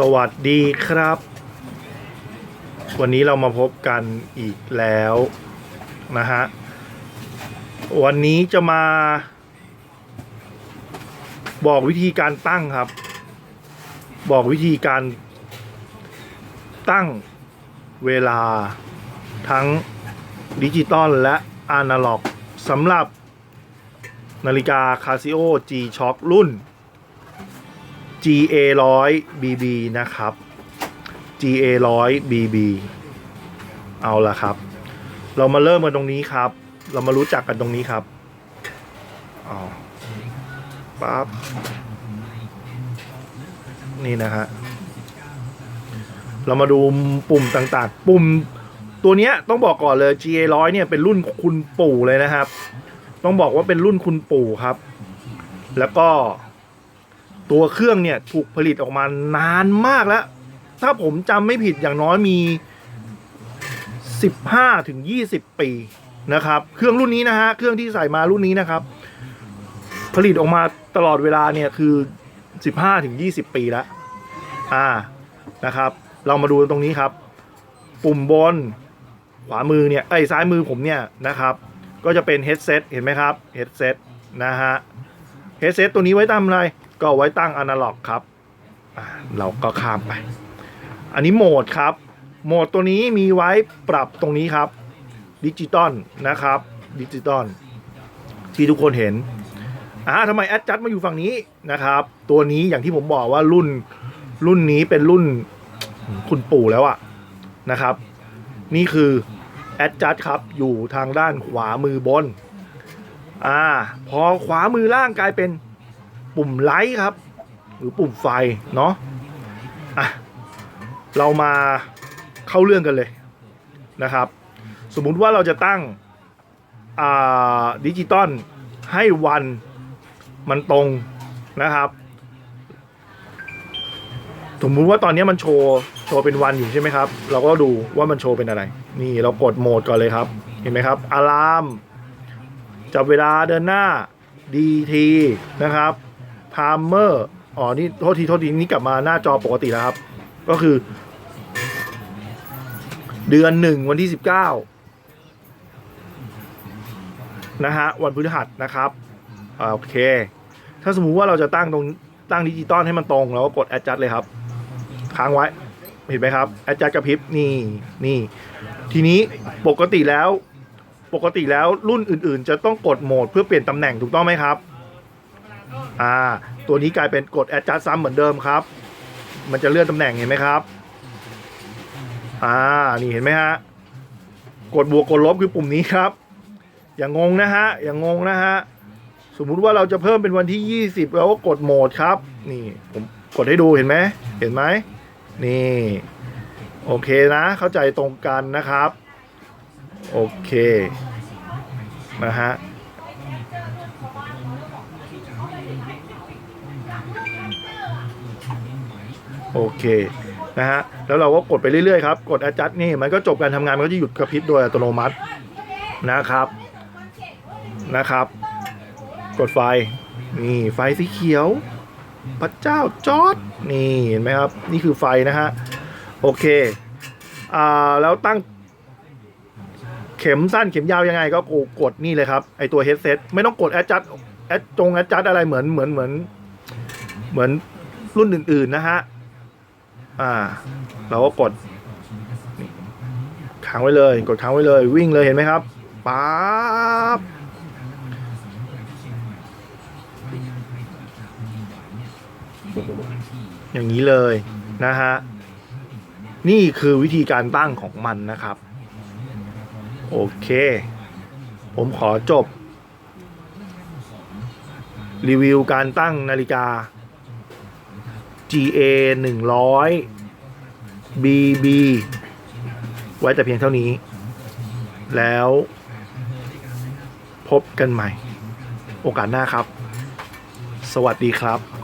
สวัสดีครับ วันนี้เรามาพบกันอีกแล้วนะฮะ วันนี้จะมา บอกวิธีการตั้งครับ บอกวิธีการ ตั้งเวลาทั้งดิจิตอลและอนาล็อกสำหรับนาฬิกา Casio G Shock รุ่น GA 100 BB นะครับ GA 100 BB เอาละครับ เรามาเริ่มกันตรงนี้ครับ เรามารู้จักกันตรงนี้ครับอ๋อปั๊บนี่นะฮะเรามาดูปุ่มต่างๆ ปุ่มตัวเนี้ยต้องบอกก่อนเลย GA 100เนี่ยเป็นรุ่นคุณปู่เลยนะครับ ต้องบอกว่าเป็นรุ่นคุณปู่ครับ แล้วก็ ตัวเครื่องเนี่ยถูกผลิตออกมานานมากแล้ว ถ้าผมจำไม่ผิดอย่างน้อยมี 15ถึง20 ปีนะครับ เครื่องรุ่นนี้นะฮะ เครื่องที่ใส่มารุ่นนี้นะครับ ผลิตออกมาตลอดเวลาเนี่ยคือ 15ถึง20 ปีแล้วอ่านะครับ เรามาดูตรงนี้ครับ ปุ่มบนขวามือเนี่ยไอ้ยซ้ายมือผมเนี่ยนะครับ ก็จะเป็น headset เห็นไหมครับ headset นะฮะ headset ตัวนี้ไว้ทำอะไร ก็ไว้ตั้งอนาล็อกครับเราก็ข้ามไป อันนี้โหมดครับ โหมดตัวนี้มีไว้ปรับตรงนี้ครับดิจิตอลนะครับดิจิตอลที่ทุกคนเห็นอ่าทำไมแอดจัดมาอยู่ฝั่งนี้นะครับ ตัวนี้อย่างที่ผมบอกว่ารุ่นรุ่นนี้เป็นรุ่นคุณปู่แล้วอะนะครับ นี่คือแอดจัดครับอยู่ทางด้านขวามือบนอ่าพอขวามือล่างกลายเป็น ปุ่มไลท์ครับ หรือปุ่มไฟเนาะอะเรามาเข้าเรื่องกันเลยนะครับ สมมุติว่าเราจะตั้งอ่าดิจิตอลให้วันมันตรงนะครับ สมมุติว่าตอนนี้มันโชว์โชว์เป็นวันอยู่ใช่ไหมครับ เราก็ดูว่ามันโชว์เป็นอะไร นี่เรากดโหมดก่อนเลยครับ เห็นไหมครับอะลามจับเวลาเดินหน้า DT นะครับ ไทม์เมอร์อ๋อนี่โทษทีโทษทีนี่กลับมาหน้าจอปกติแล้วครับ ก็คือ เดือนหนึ่งวันที่สิบเก้านะฮะวันพฤหัสนะครับอ่าโอเค ถ้าสมมุติว่าเราจะตั้งตรงตั้งดิจิตอลให้มันตรงเราก็กด adjust เลยครับ ค้างไว้เห็นไหมครับ adjust กระพริบนี่นี่ ทีนี้ปกติแล้วปกติแล้วรุ่นอื่นๆ จะต้องกดโหมดเพื่อเปลี่ยนตำแหน่งถูกต้องไหมครับ อ่า ตัวนี้กลายเป็นกด adjust ซ้ำเหมือนเดิมครับ มันจะเลื่อนตำแหน่งเห็นไหมครับ อ่า นี่เห็นไหมฮะ กดบวกกดลบคือปุ่มนี้ครับ อย่างงงนะฮะ อย่างงงนะฮะ สมมุติว่าเราจะเพิ่มเป็นวันที่ 20เราก็กดโหมดครับ นี่ ผมกดให้ดูเห็นไหม เห็นไหม นี่ โอเคนะ เข้าใจตรงกันนะครับ โอเค นะฮะ โอเคนะฮะแล้วเราก็กดไปเรื่อยๆครับกด adjust นี่มันก็จบการทำงานมันก็จะหยุดกระพริบโดยอัตโนมัตินะครับนะครับ กดไฟนี่ไฟสีเขียว พระเจ้าจอดนี่เห็นไหมครับนี่คือไฟนะฮะโอเคอ่าแล้วตั้งเข็มสั้นเข็มยาวยังไงก็กดนี่เลยครับไอตัว headset ไม่ต้องกด adjust แอดจง adjust อะไรเหมือนเหมือนเหมือน เหมือนรุ่นอื่น ๆ นะฮะ อ่า เราก็กดค้างไว้เลย กดค้างไว้เลย วิ่งเลยเห็นไหมครับป๊าบอย่างนี้เลยนะฮะ นี่คือวิธีการตั้งของมันนะครับ โอเค ผมขอจบ รีวิวการตั้งนาฬิกา GA 100 BB ไว้แต่เพียงเท่านี้ แล้วพบกันใหม่ โอกาสหน้าครับ สวัสดีครับ